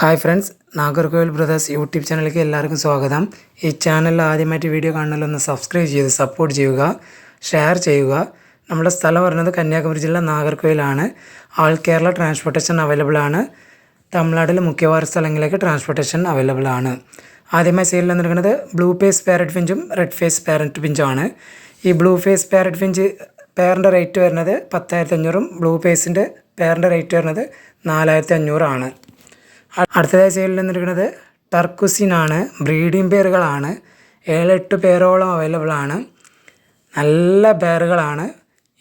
Hi friends Nagercoil brothers YouTube ചാനലിലേക്ക് എല്ലാവർക്കും സ്വാഗതം. ഈ ചാനൽ ആദ്യമായിട്ട് വീഡിയോ കാണണമെന്ന് സബ്സ്ക്രൈബ് ചെയ്ത് സപ്പോർട്ട് ചെയ്യുക ഷെയർ ചെയ്യുക. നമ്മുടെ സ്ഥലം പറയുന്നത് കന്യാകുമരി ജില്ല നാഗർകോവിലാണ് ആൾ കേരള ട്രാൻസ്പോർട്ടേഷൻ അവൈലബിൾ ആണ്. തമിഴ്നാട്ടിലെ മുഖ്യവാര സ്ഥലങ്ങളിലേക്ക് ട്രാൻസ്പോർട്ടേഷൻ അവൈലബിൾ ആണ്. ആദ്യമായി സെയിലിൽ വന്നിരിക്കുന്നത് ബ്ലൂ ഫേസ് പാരറ്റ് ഫിഞ്ചും റെഡ് ഫേസ് പാരറ്റ് ഫിഞ്ചുമാണ് ഈ ബ്ലൂ ഫേസ് പാരറ്റ് ഫിഞ്ച് പേറിന്റെ റേറ്റ് വരുന്നത് പത്തായിരത്തി അഞ്ഞൂറും ബ്ലൂ ഫേസിന്റെ പേറിന്റെ റേറ്റ് വരുന്നത് നാലായിരത്തി അഞ്ഞൂറാണ് അടുത്തതായി സെയിലിൽ നിന്നിരിക്കുന്നത് ടർക്കുസിനാണ്. ബ്രീഡിംഗ് പേറുകളാണ് ഏഴ് എട്ട് പേരോളം അവൈലബിൾ ആണ്. നല്ല പേറുകളാണ്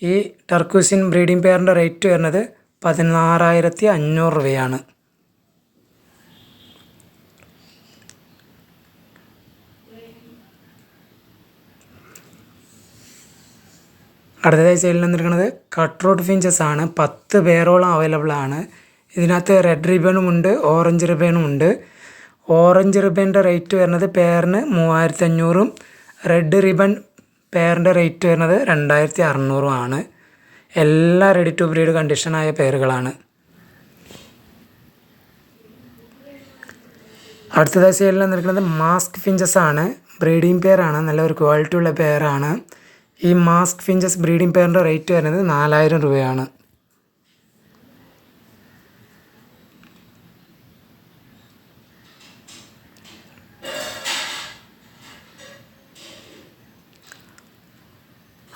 ഈ ടർക്കുസിൻ ബ്രീഡിംഗ് പെയറിന്റെ റേറ്റ് വരുന്നത് പതിനാറായിരത്തി അഞ്ഞൂറ് രൂപയാണ്. അടുത്തതായി സെയിലിൽ നിന്നിരിക്കുന്നത് റോഡ് ഫിഞ്ചസ് ആണ് പത്ത് പേരോളം അവൈലബിൾ ആണ്. ഇതിനകത്ത് റെഡ് റിബണും ഉണ്ട് ഓറഞ്ച് റിബണും ഉണ്ട്. ഓറഞ്ച് റിബണിന്റെ റേറ്റ് വരുന്നത് പെയറിന് മൂവായിരത്തി അഞ്ഞൂറും റെഡ് റിബൺ പെയറിന്റെ റേറ്റ് വരുന്നത് രണ്ടായിരത്തി അറുന്നൂറും ആണ്. എല്ലാ റെഡി ടു ബ്രീഡ് കണ്ടീഷനായ പേറുകളാണ് അടുത്തതായി സെയിലിൽ നിൽക്കുന്നത് മാസ്ക് ഫിഞ്ചസ് ആണ്. ബ്രീഡിംഗ് പെയറാണ് നല്ല ഒരു ക്വാളിറ്റി ഉള്ള പെയറാണ് ഈ മാസ്ക് ഫിഞ്ചസ് ബ്രീഡിംഗ് പെയറിന്റെ റേറ്റ് വരുന്നത് നാലായിരം രൂപയാണ്.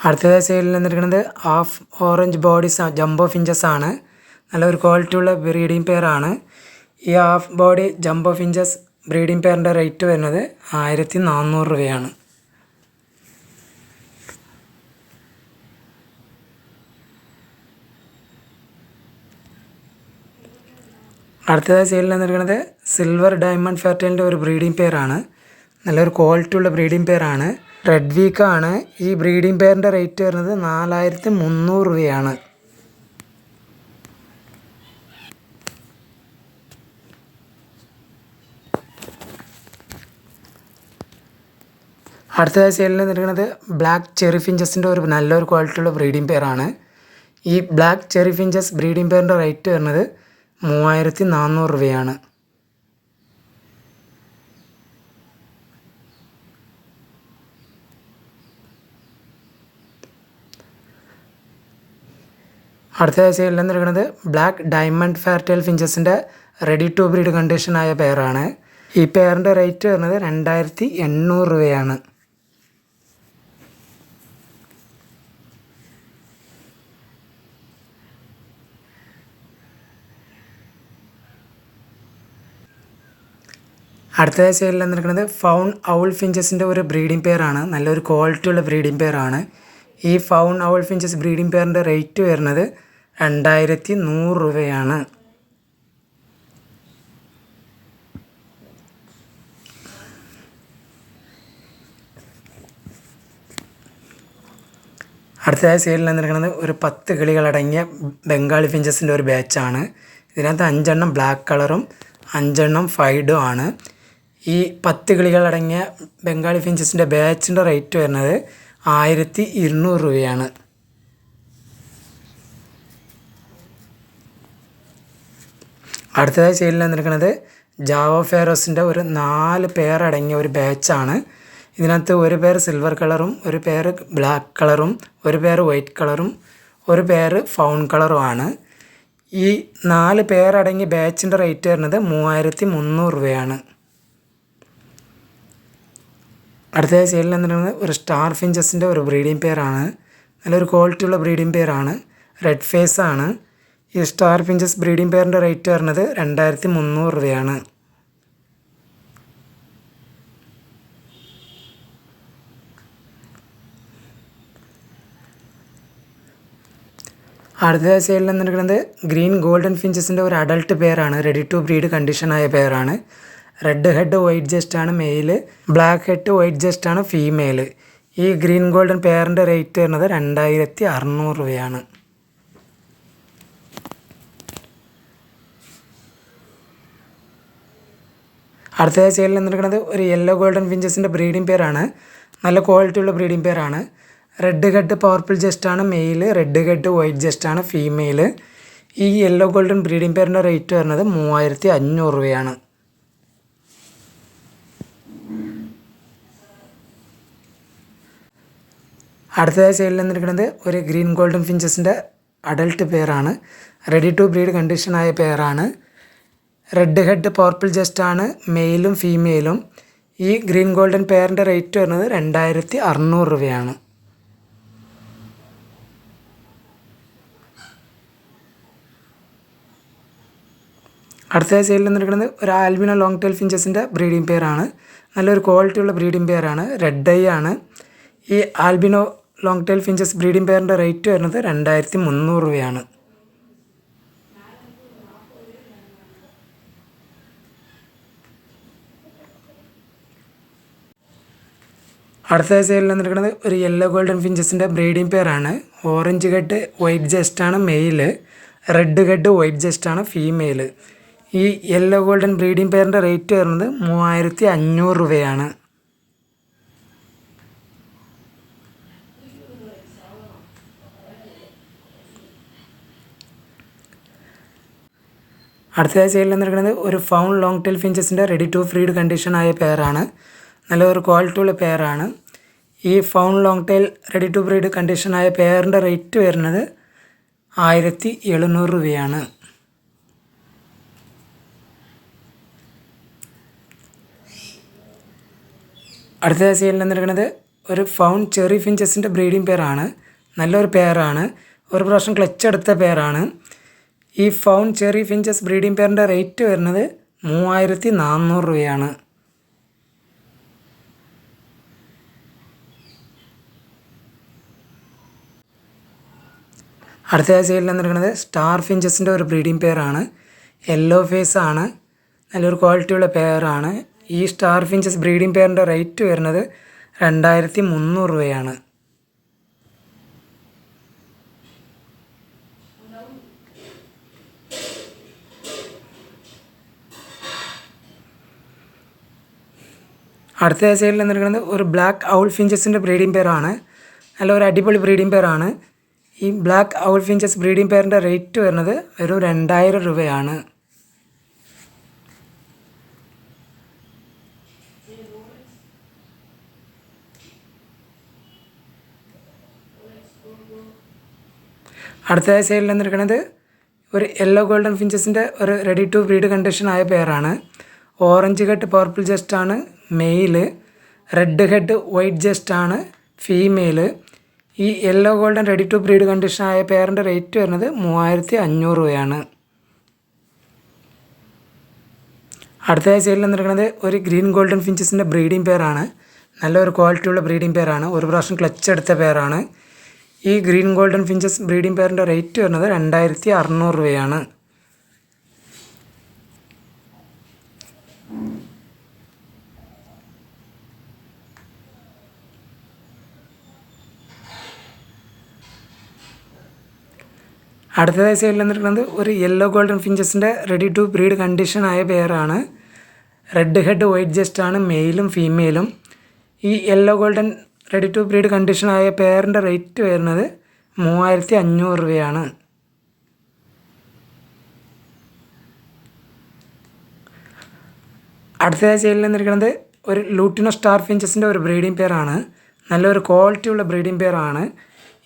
അടുത്തതായി സൈഡിൽ നിന്നിരിക്കുന്നത് half orange bodies jumbo finches ആണ്. നല്ല ഒരു ക്വാളിറ്റി ഉള്ള ബ്രീഡിംഗ് പെയറാണ് ഈ half body jumbo finches breeding പെയറിന്റെ rate വരുന്നത് ആയിരത്തി നാനൂറ് രൂപയാണ്. അടുത്തതായി സെയിലിൽ നിന്നിരിക്കുന്നത് സിൽവർ ഡയമണ്ട് ഫെർട്ടൈലിന്റെ ഒരു ബ്രീഡിംഗ് പെയറാണ് നല്ലൊരു ക്വാളിറ്റി ഉള്ള ബ്രീഡിംഗ് പെയറാണ് റെഡ് വീക്കാണ് ഈ ബ്രീഡിംഗ് പെയറിന്റെ റേറ്റ് വരുന്നത് നാലായിരത്തി മുന്നൂറ് രൂപയാണ് അടുത്തതായി സെയിലിൽ നിൽക്കുന്നത് ബ്ലാക്ക് ചെറി ഫിഞ്ചസിന്റെ ഒരു നല്ലൊരു ക്വാളിറ്റിയുള്ള ബ്രീഡിംഗ് പെയറാണ് ഈ ബ്ലാക്ക് ചെറി ഫിഞ്ചസ് ബ്രീഡിംഗ് പെയറിന്റെ റേറ്റ് വരുന്നത് മൂവായിരത്തി നാനൂറ് രൂപയാണ്. അടുത്തതായി സെയിലിൽ നിന്നിരിക്കുന്നത് ബ്ലാക്ക് ഡയമണ്ട് ഫെയർടെയിൽ ഫിഞ്ചസിന്റെ റെഡി ടു ബ്രീഡ് കണ്ടീഷനായ പെയറാണ് ഈ പെയറിന്റെ റേറ്റ് വരുന്നത് രണ്ടായിരത്തി എണ്ണൂറ് രൂപയാണ്. അടുത്ത സെയിലിൽ നിൽക്കുന്നത് ഫൗൺ ഔൾ ഫിഞ്ചസിന്റെ ഒരു ബ്രീഡിംഗ് പെയറാണ് നല്ലൊരു ക്വാളിറ്റി ഉള്ള ബ്രീഡിംഗ് പെയറാണ് ഈ ഫൗൺ ഔൾ ഫിഞ്ചസ് ബ്രീഡിംഗ് പെയറിന്റെ റേറ്റ് വരുന്നത് രണ്ടായിരത്തി നൂറ് രൂപയാണ്. അടുത്തതായി സെയിലിൽ നിന്നിരിക്കുന്നത് ഒരു പത്ത് കിളികളടങ്ങിയ ബംഗാളി ഫിഞ്ചസിന്റെ ഒരു ബാച്ചാണ് ഇതിനകത്ത് അഞ്ചെണ്ണം ബ്ലാക്ക് കളറും അഞ്ചെണ്ണം ഫൈഡും ആണ്. ഈ പത്ത് കിളികളടങ്ങിയ ബംഗാളി ഫിഞ്ചസിന്റെ ബാച്ചിന്റെ റേറ്റ് വരുന്നത് ആയിരത്തി ഇരുന്നൂറ് രൂപയാണ്. അടുത്തതായി സെയിലിൽ വന്നിരിക്കുന്നത് ജാവോ ഫെയറോസിന്റെ ഒരു നാല് പേരടങ്ങിയ ഒരു ബാച്ചാണ് ഇതിനകത്ത് ഒരു പേർ സിൽവർ കളറും ഒരു പേർ ബ്ലാക്ക് കളറും ഒരു പേർ വൈറ്റ് കളറും ഒരു പേർ ഫൗൺ കളറുമാണ് ഈ നാല് പേരടങ്ങിയ ബാച്ചിന്റെ റേറ്റ് വരുന്നത് മൂവായിരത്തി മുന്നൂറ് രൂപയാണ്. അടുത്തതായി സൈഡിൽ നിന്നിരുന്നത് ഒരു സ്റ്റാർ ഫിഞ്ചസിന്റെ ഒരു ബ്രീഡിംഗ് പെയറാണ് നല്ലൊരു ക്വാളിറ്റി ഉള്ള ബ്രീഡിംഗ് പെയറാണ് റെഡ് ഫേസ് ആണ്. ഈ സ്റ്റാർ ഫിഞ്ചസ് ബ്രീഡിംഗ് പെയറിന്റെ റേറ്റ് വരുന്നത് രണ്ടായിരത്തി മുന്നൂറ് രൂപയാണ്. അടുത്ത സൈഡിൽ നിന്നിരിക്കുന്നത് ഗ്രീൻ ഗോൾഡൻ ഫിഞ്ചസിന്റെ ഒരു അഡൾട്ട് പെയറാണ് റെഡി ടു ബ്രീഡ് കണ്ടീഷനായ പെയറാണ് റെഡ് ഹെഡ് വൈറ്റ് ജസ്റ്റ് ആണ് male black head white chest ആണ് ഫീമെയിൽ ഈ ഗ്രീൻ ഗോൾഡൻ പെയറിന്റെ റേറ്റ് വരുന്നത് രണ്ടായിരത്തി അറുന്നൂറ് രൂപയാണ് അടുത്ത സെയിലിൽ നിന്നിരിക്കുന്നത് ഒരു യെല്ലോ ഗോൾഡൻ ഫിഞ്ചസിന്റെ ബ്രീഡിംഗ് പെയറാണ് നല്ല ക്വാളിറ്റി ഉള്ള ബ്രീഡിംഗ് പെയറാണ് റെഡ് ഹെഡ് പവർഫുൾ ജസ്റ്റ് ആണ് male red head white chest ആണ് ഫീമെയിൽ ഈ യെല്ലോ ഗോൾഡൻ ബ്രീഡിംഗ് പെയറിന്റെ റേറ്റ് വരുന്നത് മൂവായിരത്തി അഞ്ഞൂറ് രൂപയാണ്. അടുത്തതായി സൈഡിൽ നിന്നിരിക്കുന്നത് ഒരു ഗ്രീൻ ഗോൾഡൻ ഫിഞ്ചസിന്റെ അഡൽട്ട് പെയറാണ് റെഡി ടു ബ്രീഡ് കണ്ടീഷനായ പെയറാണ് റെഡ് ഹെഡ് പർപ്പിൾ ആണ്. മെയിലും ഫീമെയിലും ഈ ഗ്രീൻ ഗോൾഡൻ പെയറിന്റെ റേറ്റ് വരുന്നത് രണ്ടായിരത്തി അറുന്നൂറ് രൂപയാണ് അടുത്ത സൈഡിൽ നിന്നിരിക്കുന്നത് ഒരു ആൽബിനോ ലോങ് ടെയിൽ ഫിഞ്ചസിന്റെ ബ്രീഡിംഗ് പെയറാണ് നല്ലൊരു ക്വാളിറ്റിയുള്ള ബ്രീഡിംഗ് പെയറാണ് റെഡ് ഐ ആണ്. ഈ albino long tail finches breeding പെയറിന്റെ rate വരുന്നത് രണ്ടായിരത്തി മുന്നൂറ് രൂപയാണ്. അടുത്ത സൈഡിൽ നിന്നിരിക്കുന്നത് ഒരു യെല്ലോ ഗോൾഡൻ ഫിഞ്ചസിന്റെ ബ്രീഡിംഗ് പെയറാണ് ഓറഞ്ച് കെട്ട് വൈറ്റ് ജസ്റ്റാണ് മെയിൽ റെഡ് കെട്ട് വൈറ്റ് ജസ്റ്റാണ് ഫീമെയിൽ ഈ യെല്ലോ ഗോൾഡൻ ബ്രീഡിംഗ് പെയറിന്റെ റേറ്റ് വരുന്നത് മൂവായിരത്തി അഞ്ഞൂറ് രൂപയാണ്. അടുത്തതായി സെയിലിൽ നിന്നിരിക്കുന്നത് ഒരു ഫൗൺ ലോങ് ടെയിൽ ഫിഞ്ചസിന്റെ റെഡി ടു ഫ്രീഡ് കണ്ടീഷൻ ആയ പെയറാണ് നല്ലൊരു ക്വാളിറ്റിയുള്ള പെയറാണ് ഈ fawn long tail ready to breed കണ്ടീഷനായ പെയറിന്റെ റേറ്റ് വരുന്നത് ആയിരത്തി എഴുന്നൂറ് രൂപയാണ്. അടുത്തതായി സെയിലിൽ നിന്നിരിക്കുന്നത് ഒരു ഫൗൺ ചെറി ഫിഞ്ചസിന്റെ ബ്രീഡിംഗ് പെയറാണ് നല്ലൊരു പെയറാണ് ഒരു പ്രാവശ്യം ക്ലച്ച് എടുത്ത പെയറാണ് ഈ ഫൗൺ ചെറി ഫിഞ്ചസ് ബ്രീഡിംഗ് പെയറിന്റെ റേറ്റ് വരുന്നത് മൂവായിരത്തി നാനൂറ് രൂപയാണ്. അടുത്ത സൈഡിൽ നിന്നിരിക്കുന്നത് സ്റ്റാർ ഫിഞ്ചസിന്റെ ഒരു ബ്രീഡിംഗ് പെയറാണ് യെല്ലോ ഫേസ് ആണ്. നല്ലൊരു ക്വാളിറ്റിയുള്ള പെയറാണ് ഈ സ്റ്റാർ ഫിഞ്ചസ് ബ്രീഡിംഗ് പെയറിന്റെ റേറ്റ് വരുന്നത് രണ്ടായിരത്തി മുന്നൂറ് രൂപയാണ്. അടുത്ത സൈഡിൽ നിന്നിരിക്കുന്നത് ഒരു ബ്ലാക്ക് ഔൾ ഫിഞ്ചസിന്റെ ബ്രീഡിംഗ് പെയറാണ് നല്ല ഒരു അടിപൊളി ബ്രീഡിംഗ് പെയറാണ് ഈ ബ്ലാക്ക് ഔൾ ഫിഞ്ചസ് ബ്രീഡിംഗ് പെയറിന്റെ റേറ്റ് വരുന്നത് ഒരു രണ്ടായിരം രൂപയാണ്. അടുത്ത സൈഡിൽ നിന്നിരിക്കുന്നത് ഒരു യെല്ലോ ഗോൾഡൻ ഫിഞ്ചസിന്റെ ഒരു റെഡി ടു ബ്രീഡ് കണ്ടീഷൻ ആയ പെയറാണ് ഓറഞ്ച് ഹെഡ് പർപ്പിൾ ആണ് male red head white chest ആണ് ഫീമെയിൽ ഈ yellow golden ready to breed condition ആയ പെയറിന്റെ റേറ്റ് വരുന്നത് മൂവായിരത്തി അഞ്ഞൂറ് രൂപയാണ്. അടുത്തതായി സെയിലിൽ നിന്നിരിക്കുന്നത് ഒരു ഗ്രീൻ ഗോൾഡൻ ഫിഞ്ചസിന്റെ ബ്രീഡിംഗ് പെയറാണ് നല്ലൊരു ക്വാളിറ്റിയുള്ള ബ്രീഡിംഗ് പെയറാണ് ഒരു പ്രാവശ്യം ക്ലച്ച് എടുത്ത പെയറാണ് ഈ ഗ്രീൻ ഗോൾഡൻ ഫിഞ്ചസ് ബ്രീഡിംഗ് പെയറിന്റെ റേറ്റ് വരുന്നത് രണ്ടായിരത്തി അറുന്നൂറ് രൂപയാണ്. അടുത്തതായി സൈഡിൽ വന്നിരിക്കുന്നത് ഒരു യെല്ലോ ഗോൾഡൻ ഫിഞ്ചസിന്റെ റെഡി ടു ബ്രീഡ് കണ്ടീഷൻ ആയ പെയറാണ് റെഡ് ഹെഡ് വൈറ്റ് ജസ്റ്റ് ആണ് മെയിലും ഫീമെയിലും ഈ yellow golden ready to breed condition ആയ പെയറിന്റെ റേറ്റ് വരുന്നത് മൂവായിരത്തി അഞ്ഞൂറ് രൂപയാണ്. അടുത്തതായി സൈഡിൽ വന്നിരിക്കുന്നത് ഒരു ലൂട്ടിനോ സ്റ്റാർ ഫിഞ്ചസിന്റെ ഒരു ബ്രീഡിംഗ് പെയറാണ് നല്ലൊരു ക്വാളിറ്റിയുള്ള ബ്രീഡിംഗ് പെയറാണ്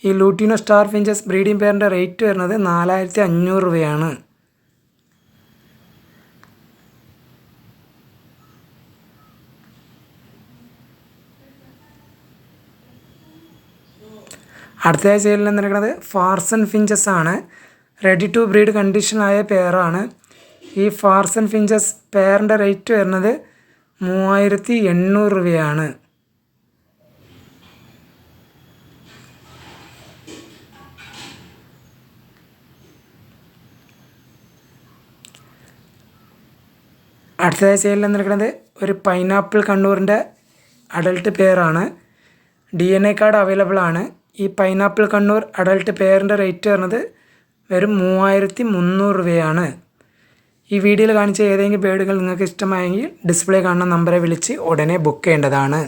ഈ ലൂട്ടിനോ സ്റ്റാർ ഫിഞ്ചസ് ബ്രീഡിംഗ് പെയറിന്റെ റേറ്റ് വരുന്നത് നാലായിരത്തി അഞ്ഞൂറ് രൂപയാണ്. അടുത്തതായി സെയിലിൽ നിന്നിരിക്കുന്നത് ഫാർസൺ ഫിഞ്ചസ് ആണ്. റെഡി ടു ബ്രീഡ് കണ്ടീഷനായ പെയറാണ് ഈ ഫാർസൺ ഫിഞ്ചസ് പെയറിന്റെ റേറ്റ് വരുന്നത് മൂവായിരത്തി എണ്ണൂറ് രൂപയാണ്. അടുത്തതായി സെയിലിൽ നിൽക്കുന്നത് ഒരു പൈനാപ്പിൾ കണ്ണൂറിന്റെ adult പെയറാണ് D N A card available ആണ്. ഈ പൈനാപ്പിൾ കണ്ണൂർ അഡൽട്ട് പെയറിന്റെ റേറ്റ് വരുന്നത് വെറും മൂവായിരത്തി മുന്നൂറ് രൂപയാണ്. ഈ വീഡിയോയിൽ കാണിച്ച ഏതെങ്കിലും ബേഡുകൾ നിങ്ങൾക്ക് ഇഷ്ടമായെങ്കിൽ ഡിസ്പ്ലേ കാണുന്ന നമ്പറെ വിളിച്ച് ഉടനെ ബുക്ക് ചെയ്യേണ്ടതാണ്.